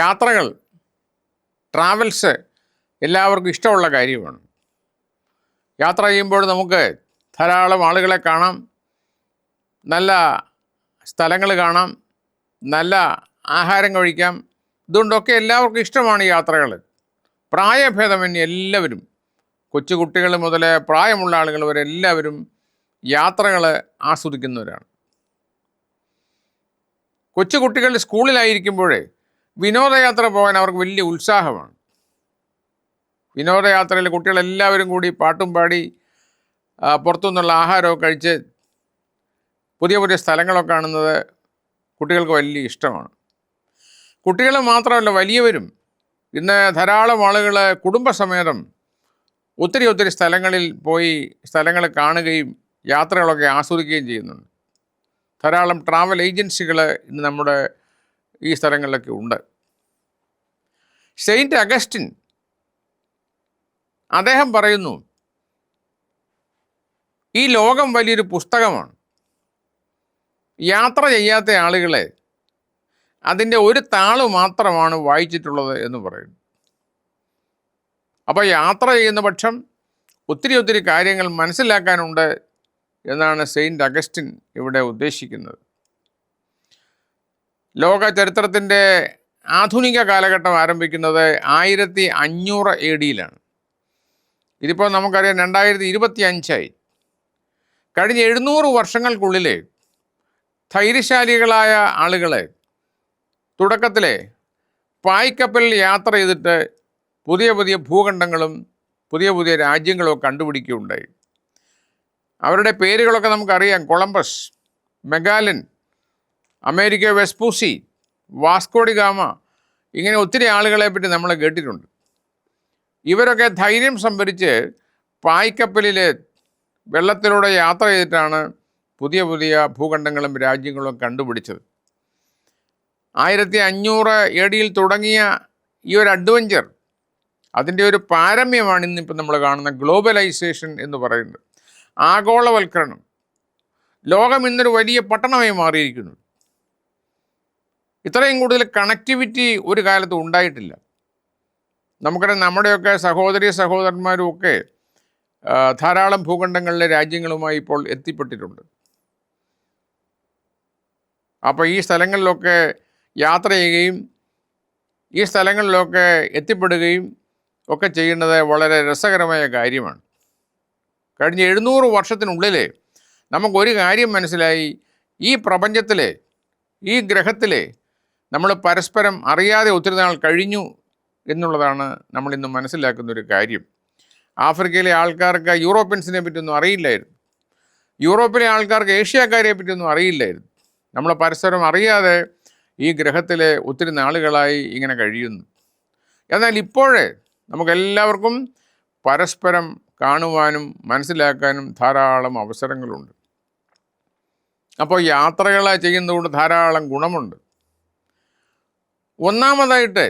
യാത്രകൾ ട്രാവൽസ് എല്ലാവർക്കും ഇഷ്ടമുള്ള കാര്യമാണ്. യാത്ര ചെയ്യുമ്പോൾ നമുക്ക് ധാരാളം ആളുകളെ കാണാം നല്ല സ്ഥലങ്ങൾ കാണാം നല്ല ആഹാരം കഴിക്കാം. ഇതുകൊണ്ടൊക്കെ എല്ലാവർക്കും ഇഷ്ടമാണ് യാത്രകൾ. പ്രായഭേദമന്യേ എല്ലാവരും കൊച്ചുകുട്ടികൾ മുതൽ പ്രായമുള്ള ആളുകൾ വരെ എല്ലാവരും യാത്രകൾ ആസ്വദിക്കുന്നവരാണ്. കൊച്ചുകുട്ടികൾ സ്കൂളിലായിരിക്കുമ്പോഴേ വിനോദയാത്ര പോകാൻ അവർക്ക് വലിയ ഉത്സാഹമാണ്. വിനോദയാത്രയിൽ കുട്ടികളെല്ലാവരും കൂടി പാട്ടും പാടി പുറത്തുനിന്നുള്ള ആഹാരമൊക്കെ കഴിച്ച് പുതിയ പുതിയ സ്ഥലങ്ങളൊക്കെ കാണുന്നത് കുട്ടികൾക്ക് വലിയ ഇഷ്ടമാണ്. കുട്ടികൾ മാത്രമല്ല വലിയവരും ഇന്ന് ധാരാളം ആളുകൾ കുടുംബസമേതം ഒത്തിരി ഒത്തിരി സ്ഥലങ്ങളിൽ പോയി സ്ഥലങ്ങൾ കാണുകയും യാത്രകളൊക്കെ ആസ്വദിക്കുകയും ചെയ്യുന്നുണ്ട്. ധാരാളം ട്രാവൽ ഏജൻസികൾ ഇന്ന് നമ്മുടെ ഈ സ്ഥലങ്ങളിലൊക്കെ ഉണ്ട്. സെയിന്റ് അഗസ്റ്റിൻ അദ്ദേഹം പറയുന്നു ഈ ലോകം വലിയൊരു പുസ്തകമാണ്. യാത്ര ചെയ്യാത്ത ആളുകളെ അതിന്റെ ഒരു താൾ മാത്രമാണ് വായിച്ചിട്ടുള്ളത് എന്ന് പറയുന്നു. അപ്പോൾ യാത്ര ചെയ്യുന്ന പക്ഷം ഒത്തിരി ഒത്തിരി കാര്യങ്ങൾ മനസ്സിലാക്കാനുണ്ട് എന്നാണ് സെയിന്റ് അഗസ്റ്റിൻ ഇവിടെ ഉദ്ദേശിക്കുന്നത്. ലോക ചരിത്രത്തിന്റെ ആധുനിക കാലഘട്ടം ആരംഭിക്കുന്നത് ആയിരത്തി അഞ്ഞൂറ് എ ഡിയിലാണ്. ഇതിപ്പോൾ നമുക്കറിയാം രണ്ടായിരത്തി ഇരുപത്തി അഞ്ചായി കഴിഞ്ഞ എഴുന്നൂറ് വർഷങ്ങൾക്കുള്ളിൽ ധൈര്യശാലികളായ ആളുകളെ തുടക്കത്തിലെ പായ്ക്കപ്പൽ യാത്ര ചെയ്തിട്ട് പുതിയ പുതിയ ഭൂഖണ്ഡങ്ങളും പുതിയ പുതിയ രാജ്യങ്ങളും കണ്ടുപിടിക്കുകയുണ്ടായി. അവരുടെ പേരുകളൊക്കെ നമുക്കറിയാം. Columbus Magellan Amerigo Vespucci Vasco da Gama ഇങ്ങനെ ഒത്തിരി ആളുകളെ പറ്റി നമ്മൾ കേട്ടിട്ടുണ്ട്. ഇവരൊക്കെ ധൈര്യം സംഭരിച്ച് പായ്ക്കപ്പലിൽ വെള്ളത്തിലൂടെ യാത്ര ചെയ്തിട്ടാണ് പുതിയ പുതിയ ഭൂഖണ്ഡങ്ങളും രാജ്യങ്ങളും കണ്ടുപിടിച്ചത്. ആയിരത്തി അഞ്ഞൂറ് എ ഡിയിൽ തുടങ്ങിയ ഈ ഒരു അഡ്വഞ്ചർ അതിന്റെ ഒരു പാരമ്യമാണ് ഇന്നിപ്പോൾ നമ്മൾ കാണുന്ന ഗ്ലോബലൈസേഷൻ എന്ന് പറയുന്നത്. ആഗോളവൽക്കരണം. ലോകം ഇന്നൊരു വലിയ പട്ടണമായി മാറിയിരിക്കുന്നു. ഇത്രയും കൂടുതൽ കണക്ടിവിറ്റി ഒരു കാലത്ത് ഉണ്ടായിട്ടില്ല. നമുക്കറിയാം നമ്മുടെയൊക്കെ സഹോദരി സഹോദരന്മാരും ഒക്കെ ധാരാളം ഭൂഖണ്ഡങ്ങളിലെ രാജ്യങ്ങളുമായി ഇപ്പോൾ എത്തിപ്പെട്ടിട്ടുണ്ട്. അപ്പോൾ ഈ സ്ഥലങ്ങളിലൊക്കെ യാത്ര ചെയ്യുകയും ഈ സ്ഥലങ്ങളിലൊക്കെ എത്തിപ്പെടുകയും ഒക്കെ ചെയ്യുന്നത് വളരെ രസകരമായ കാര്യമാണ്. കഴിഞ്ഞ എഴുന്നൂറ് വർഷത്തിനുള്ളിൽ നമുക്കൊരു കാര്യം മനസ്സിലായി. ഈ പ്രപഞ്ചത്തിലെ ഈ ഗ്രഹത്തിലെ നമ്മൾ പരസ്പരം അറിയാതെ ഒത്തിരി നാൾ കഴിഞ്ഞു എന്നുള്ളതാണ് നമ്മൾ ഇന്ന് മനസ്സിലാക്കുന്ന ഒരു കാര്യം. ആഫ്രിക്കയിലെ ആൾക്കാർക്ക് യൂറോപ്യൻസിനെ പറ്റിയൊന്നും അറിയില്ലായിരുന്നു. യൂറോപ്പിലെ ആൾക്കാർക്ക് ഏഷ്യക്കാരെ പറ്റിയൊന്നും അറിയില്ലായിരുന്നു. നമ്മൾ പരസ്പരം അറിയാതെ ഈ ഗ്രഹത്തിലെ ഒത്തിരി നാളുകളായി ഇങ്ങനെ കഴിയുന്നു. എന്നാൽ ഇപ്പോഴേ നമുക്കെല്ലാവർക്കും പരസ്പരം കാണുവാനും മനസ്സിലാക്കാനും ധാരാളം അവസരങ്ങളുണ്ട്. അപ്പോൾ യാത്രകൾ ചെയ്യുന്നതുകൊണ്ട് ധാരാളം ഗുണമുണ്ട്. ഒന്നാമതായിട്ട്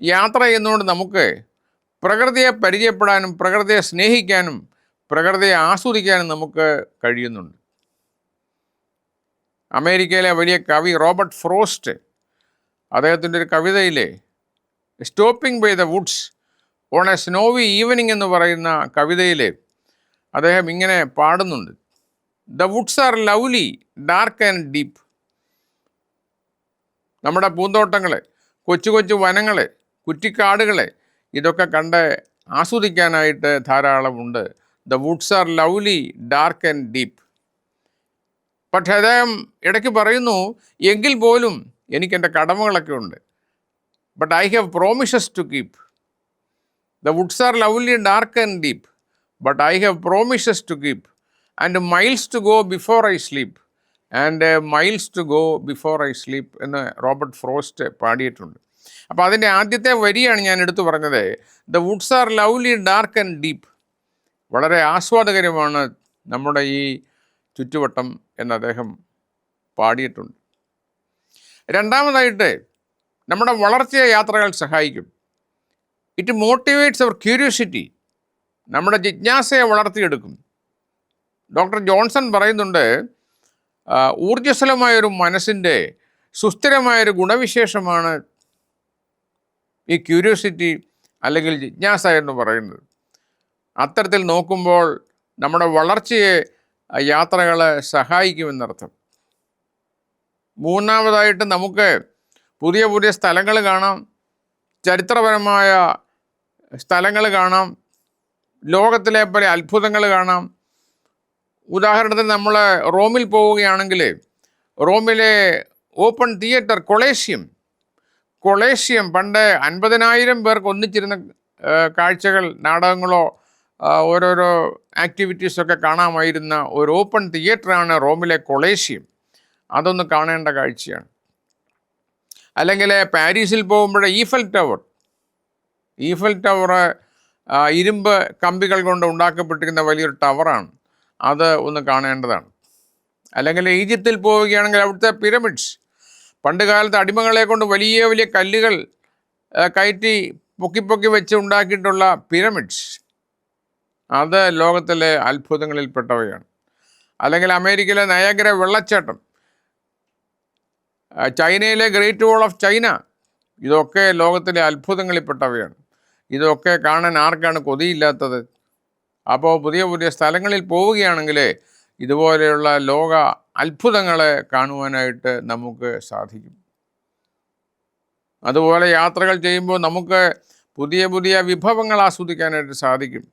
യാത്ര ചെയ്യുന്നതുകൊണ്ട് നമുക്ക് പ്രകൃതിയെ പരിചയപ്പെടാനും പ്രകൃതിയെ സ്നേഹിക്കാനും പ്രകൃതിയെ ആസ്വദിക്കാനും നമുക്ക് കഴിയുന്നുണ്ട്. അമേരിക്കയിലെ വലിയ കവി റോബർട്ട് ഫ്രോസ്റ്റ് അദ്ദേഹത്തിന്റെ ഒരു കവിതയിലെ stopping by the woods on a snowy evening എന്ന് പറയുന്ന കവിതയിൽ അദ്ദേഹം ഇങ്ങനെ പാടുന്നുണ്ട്. The woods are lovely dark and deep നമ്മുടെ പൂന്തോട്ടങ്ങളെ കൊച്ചു കൊച്ചു വനങ്ങളെ കുറ്റിക്കാടുകളെ ഇതൊക്കെ കണ്ട് ആസ്വദിക്കാനായിട്ട് ധാരാളമുണ്ട്. The woods are lovely dark and deep പക്ഷേ അദ്ദേഹം ഇടയ്ക്ക് പറയുന്നു എങ്കിൽ പോലും എനിക്ക് എന്റെ കടമകളൊക്കെ ഉണ്ട്. But I have promises to keep the woods are lovely dark and deep but I have promises to keep and miles to go before I sleep and miles to go before I sleep എന്ന് Robert Frost പാടിയിട്ടുണ്ട്. അപ്പോൾ അതിന്റെ ആദ്യത്തെ വരിയാണ് ഞാൻ എടുത്തു പറഞ്ഞത്. The woods are lovely dark and deep വളരെ ആസ്വാദകരമാണ് നമ്മുടെ ഈ ചുറ്റുവട്ടം എന്ന് അദ്ദേഹം പാടിയിട്ടുണ്ട്. രണ്ടാമതായിട്ട് നമ്മുടെ വളർച്ചയെ യാത്രകൾ സഹായിക്കും. ഇറ്റ് മോട്ടിവേറ്റ്സ് അവർ ക്യൂരിയോസിറ്റി നമ്മുടെ ജിജ്ഞാസയെ വളർത്തിയെടുക്കും. ഡോക്ടർ ജോൺസൺ പറയുന്നുണ്ട് ഊർജസ്വലമായൊരു മനസ്സിന്റെ സുസ്ഥിരമായൊരു ഗുണവിശേഷമാണ് ഈ ക്യൂരിയോസിറ്റി അല്ലെങ്കിൽ ജിജ്ഞാസ എന്ന് പറയുന്നത്. അത്തരത്തിൽ നോക്കുമ്പോൾ നമ്മുടെ വളർച്ചയെ യാത്രകളെ സഹായിക്കുമെന്നർത്ഥം. മൂന്നാമതായിട്ട് നമുക്ക് പുതിയ പുതിയ സ്ഥലങ്ങൾ കാണാം. ചരിത്രപരമായ സ്ഥലങ്ങൾ കാണാം. ലോകത്തിലെ പല അത്ഭുതങ്ങൾ കാണാം. ഉദാഹരണത്തിന് നമ്മൾ റോമിൽ പോവുകയാണെങ്കിൽ റോമിലെ ഓപ്പൺ തിയേറ്റർ കൊളേഷ്യം. കൊളേഷ്യം പണ്ട് അൻപതിനായിരം പേർക്ക് ഒന്നിച്ചിരുന്ന കാഴ്ചകൾ നാടകങ്ങളോ ഓരോരോ ആക്ടിവിറ്റീസൊക്കെ കാണാമായിരുന്ന ഒരു ഓപ്പൺ തിയേറ്ററാണ് റോമിലെ കൊളേഷ്യം. അതൊന്ന് കാണേണ്ട കാഴ്ചയാണ്. അല്ലെങ്കിൽ പാരീസിൽ പോകുമ്പോൾ ഈഫൽ ടവർ. ഈഫൽ ടവർ ഇരുമ്പ് കമ്പികൾ കൊണ്ട് ഉണ്ടാക്കപ്പെട്ടിരിക്കുന്ന വലിയൊരു ടവറാണ്. അത് ഒന്ന് കാണേണ്ടതാണ്. അല്ലെങ്കിൽ ഈജിപ്തിൽ പോവുകയാണെങ്കിൽ അവിടുത്തെ പിരമിഡ്സ് പണ്ട് കാലത്ത് അടിമകളെ കൊണ്ട് വലിയ വലിയ കല്ലുകൾ കയറ്റി പൊക്കി പൊക്കി വെച്ച് ഉണ്ടാക്കിയിട്ടുള്ള പിരമിഡ്സ് അത് ലോകത്തിലെ അത്ഭുതങ്ങളിൽപ്പെട്ടവയാണ്. അല്ലെങ്കിൽ അമേരിക്കയിലെ നയഗ്ര വെള്ളച്ചാട്ടം. ചൈനയിലെ ഗ്രേറ്റ് വാൾ ഓഫ് ചൈന ഇതൊക്കെ ലോകത്തിലെ അത്ഭുതങ്ങളിൽപ്പെട്ടവയാണ്. ഇതൊക്കെ കാണാൻ ആർക്കാണ് കൊതിയില്ലാത്തത്? അപ്പോൾ പുതിയ പുതിയ സ്ഥലങ്ങളിൽ പോവുകയാണെങ്കിൽ ഇതുപോലെയുള്ള ലോക അത്ഭുതങ്ങളെ കാണുവാനായിട്ട് നമുക്ക് സാധിക്കും. അതുപോലെ യാത്രകൾ ചെയ്യുമ്പോൾ നമുക്ക് പുതിയ പുതിയ വിഭവങ്ങൾ ആസ്വദിക്കാനായിട്ട് സാധിക്കും.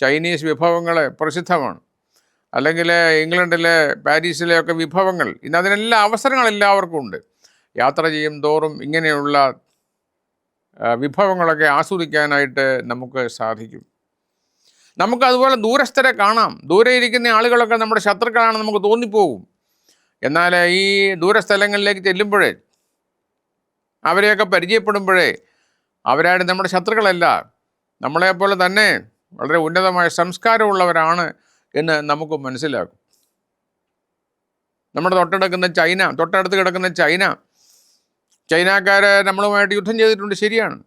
ചൈനീസ് വിഭവങ്ങൾ പ്രസിദ്ധമാണ്. അല്ലെങ്കിൽ ഇംഗ്ലണ്ടിലെ പാരീസിലെ ഒക്കെ വിഭവങ്ങൾ ഇന്ന് അതിനെല്ലാം അവസരങ്ങൾ എല്ലാവർക്കും ഉണ്ട്. യാത്ര ചെയ്യും തോറും ഇങ്ങനെയുള്ള വിഭവങ്ങളൊക്കെ ആസ്വദിക്കാനായിട്ട് നമുക്ക് സാധിക്കും. നമുക്ക് അതുപോലെ ദൂരസ്ഥരെ കാണാം. ദൂരെ ഇരിക്കുന്ന ആളുകളൊക്കെ നമ്മുടെ ശത്രുക്കളാണെന്ന് നമുക്ക് തോന്നിപ്പോകും. എന്നാൽ ഈ ദൂരസ്ഥലങ്ങളിലേക്ക് ചെല്ലുമ്പോഴേ അവരെയൊക്കെ പരിചയപ്പെടുമ്പോഴേ അവരായിട്ട് നമ്മുടെ ശത്രുക്കളല്ല. നമ്മളെപ്പോലെ തന്നെ വളരെ ഉന്നതമായ സംസ്കാരമുള്ളവരാണ് എന്ന് നമുക്ക് മനസ്സിലാക്കും നമ്മുടെ തൊട്ടടുക്കുന്ന ചൈന തൊട്ടടുത്ത് കിടക്കുന്ന ചൈന. ചൈനക്കാരെ നമ്മളുമായിട്ട് യുദ്ധം ചെയ്തിട്ടുണ്ട് ശരിയാണ്.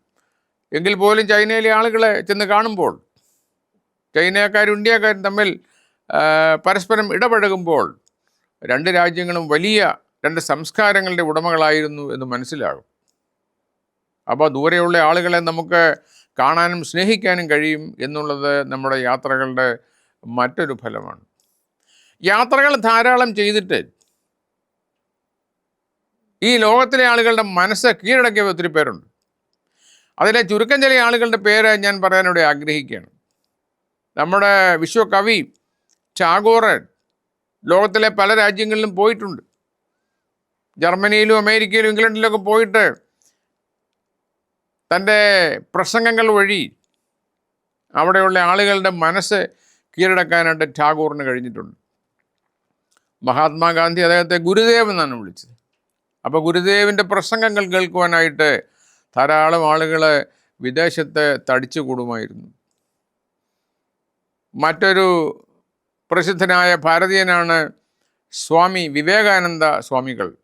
എങ്കിൽ പോലും ചൈനയിലെ ആളുകളെ ചെന്ന് കാണുമ്പോൾ ചൈനക്കാരും ഇന്ത്യക്കാരും തമ്മിൽ പരസ്പരം ഇടപഴകുമ്പോൾ രണ്ട് രാജ്യങ്ങളും വലിയ രണ്ട് സംസ്കാരങ്ങളുടെ ഉടമകളായിരുന്നു എന്ന് മനസ്സിലാകും. അപ്പോൾ ദൂരെയുള്ള ആളുകളെ നമുക്ക് കാണാനും സ്നേഹിക്കാനും കഴിയും എന്നുള്ളത് നമ്മുടെ യാത്രകളുടെ മറ്റൊരു ഫലമാണ്. യാത്രകൾ ധാരാളം ചെയ്തിട്ട് ഈ ലോകത്തിലെ ആളുകളുടെ മനസ്സ് കീഴടക്കിയ ഒത്തിരി പേരുണ്ട്. അതിലെ ചുരുക്കം ചില ആളുകളുടെ പേര് ഞാൻ പറയാനിവിടെ ആഗ്രഹിക്കുകയാണ്. നമ്മുടെ വിശ്വകവി ടാഗോറ് ലോകത്തിലെ പല രാജ്യങ്ങളിലും പോയിട്ടുണ്ട്. ജർമ്മനിയിലും അമേരിക്കയിലും ഇംഗ്ലണ്ടിലൊക്കെ പോയിട്ട് തന്റെ പ്രസംഗങ്ങൾ വഴി അവിടെയുള്ള ആളുകളുടെ മനസ്സ് കീഴടക്കാനായിട്ട് ടാഗോറിന് കഴിഞ്ഞിട്ടുണ്ട്. മഹാത്മാഗാന്ധി അദ്ദേഹത്തെ ഗുരുദേവ് എന്നാണ് വിളിച്ചത്. അപ്പോൾ ഗുരുദേവിന്റെ പ്രസംഗങ്ങൾ കേൾക്കുവാനായിട്ട് ധാരാളം ആളുകൾ വിദേശത്ത് തടിച്ചു കൂടുമായിരുന്നു. മറ്റൊരു പ്രസിദ്ധനായ ഭാരതീയനാണ് സ്വാമി വിവേകാനന്ദ സ്വാമികൾ.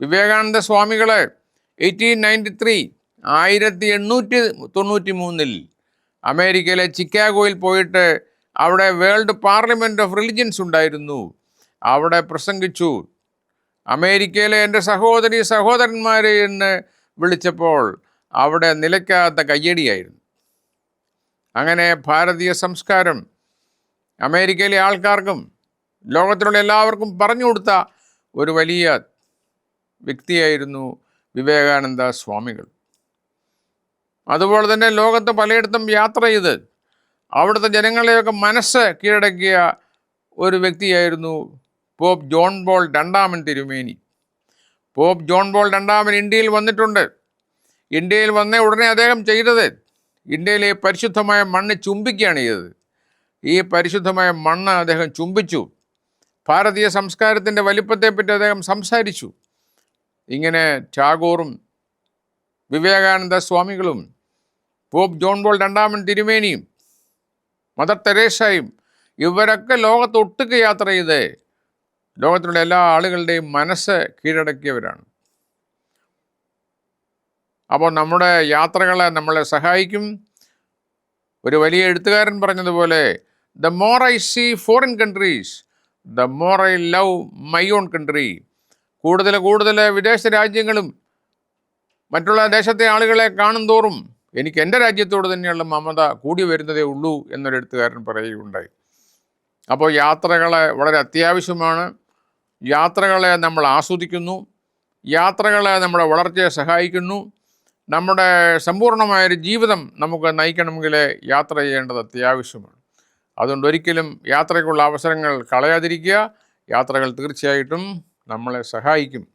വിവേകാനന്ദ സ്വാമികൾ എയ്റ്റീൻ നയന്റി ത്രീ ആയിരത്തി എണ്ണൂറ്റി തൊണ്ണൂറ്റി മൂന്നിൽ അമേരിക്കയിലെ ചിക്കാഗോയിൽ പോയിട്ട് അവിടെ വേൾഡ് പാർലമെന്റ് ഓഫ് റിലിജൻസ് ഉണ്ടായിരുന്നു. അവിടെ പ്രസംഗിച്ചു. അമേരിക്കയിലെ എന്റെ സഹോദരി സഹോദരന്മാരെ എന്ന് വിളിച്ചപ്പോൾ അവിടെ നിലയ്ക്കാത്ത കയ്യടിയായിരുന്നു. അങ്ങനെ ഭാരതീയ സംസ്കാരം അമേരിക്കയിലെ ആൾക്കാർക്കും ലോകത്തിലുള്ള എല്ലാവർക്കും പറഞ്ഞു കൊടുത്ത ഒരു വലിയ വ്യക്തിയായിരുന്നു വിവേകാനന്ദ സ്വാമികൾ. അതുപോലെ തന്നെ ലോകത്ത് പലയിടത്തും യാത്ര ചെയ്ത് അവിടുത്തെ ജനങ്ങളെയൊക്കെ മനസ്സ് കീഴടക്കിയ ഒരു വ്യക്തിയായിരുന്നു പോപ്പ് ജോൺ ബോൾ രണ്ടാമൻ തിരുമേനി. പോപ്പ് ജോൺ ബോൾ രണ്ടാമൻ ഇന്ത്യയിൽ വന്നിട്ടുണ്ട്. ഇന്ത്യയിൽ വന്ന ഉടനെ അദ്ദേഹം ചെയ്തത് ഇന്ത്യയിലെ പരിശുദ്ധമായ മണ്ണ് ചുംബിക്കുകയാണ് ചെയ്തത്. ഈ പരിശുദ്ധമായ മണ്ണ് അദ്ദേഹം ചുംബിച്ചു. ഭാരതീയ സംസ്കാരത്തിന്റെ വലിപ്പത്തെപ്പറ്റി അദ്ദേഹം സംസാരിച്ചു. ഇങ്ങനെ ടാഗോറും വിവേകാനന്ദ സ്വാമികളും പോപ്പ് ജോൺ ബോൾ രണ്ടാമൻ തിരുമേനിയും മദർ തെരേസയും ഇവരൊക്കെ ലോകത്തൊട്ടുക്ക് യാത്ര ചെയ്ത് ലോകത്തിലുള്ള എല്ലാ ആളുകളുടെയും മനസ്സ് കീഴടക്കിയവരാണ്. അപ്പോൾ നമ്മുടെ യാത്രകളെ നമ്മളെ സഹായിക്കും. ഒരു വലിയ എഴുത്തുകാരൻ പറഞ്ഞതുപോലെ the more I see foreign countries the more I love my own country കൂടുതൽ കൂടുതൽ വിദേശ രാജ്യങ്ങളും മറ്റുള്ള ദേശത്തെ ആളുകളെ കാണും തോറും എനിക്ക് എന്റെ രാജ്യത്തോട് തന്നെയുള്ള മമത കൂടി വരുന്നതേ ഉള്ളൂ എന്നൊരു എഴുത്തുകാരൻ പറയുകയുണ്ടായി. അപ്പോൾ യാത്രകളെ വളരെ അത്യാവശ്യമാണ്. യാത്രകളെ നമ്മൾ ആസ്വദിക്കുന്നു. യാത്രകളെ നമ്മുടെ വളർച്ചയെ സഹായിക്കുന്നു. നമ്മുടെ സമ്പൂർണമായൊരു ജീവിതം നമുക്ക് നയിക്കണമെങ്കിൽ യാത്ര ചെയ്യേണ്ടത് അത്യാവശ്യമാണ്. അതുകൊണ്ട് ഒരിക്കലും യാത്രയ്ക്കുള്ള അവസരങ്ങൾ കളയാതിരിക്കുക. യാത്രകൾ തീർച്ചയായിട്ടും നമ്മളെ സഹായിക്കും.